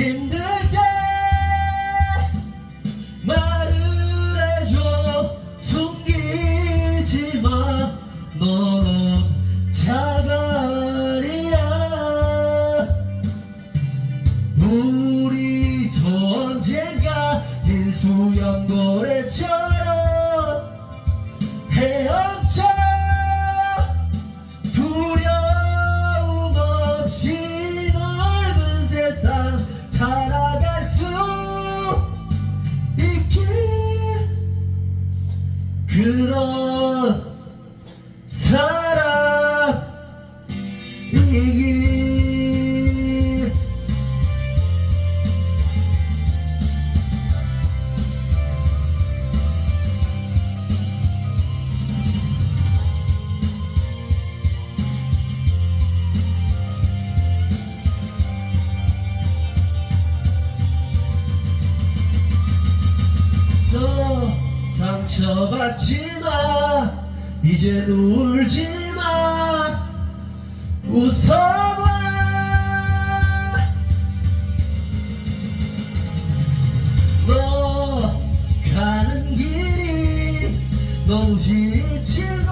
힘들 때 말을 해줘. 숨기지 마. 너는 자갈이야. 우리도 언젠가 인수연고 그런 울려봤지만 이제 울지마 웃어봐. 너 가는 길이 너무 지치고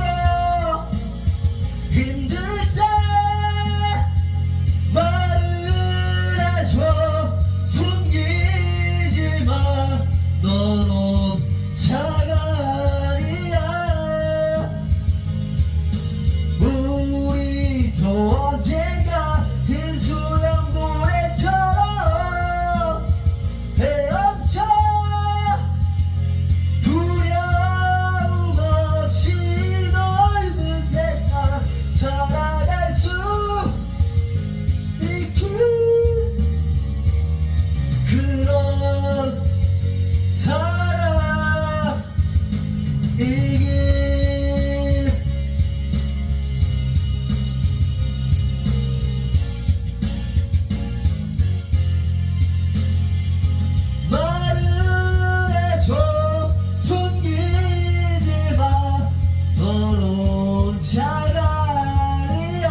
차라리야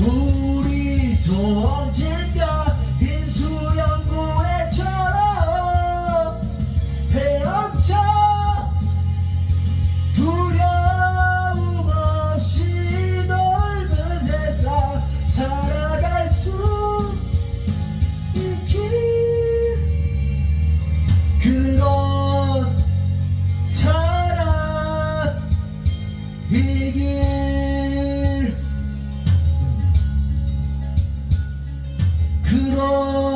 우리도 언젠가 인수연구회처럼 헤엄쳐 두려움 없이 넓은 세상 살아갈 수 있길. 그 해결. 그런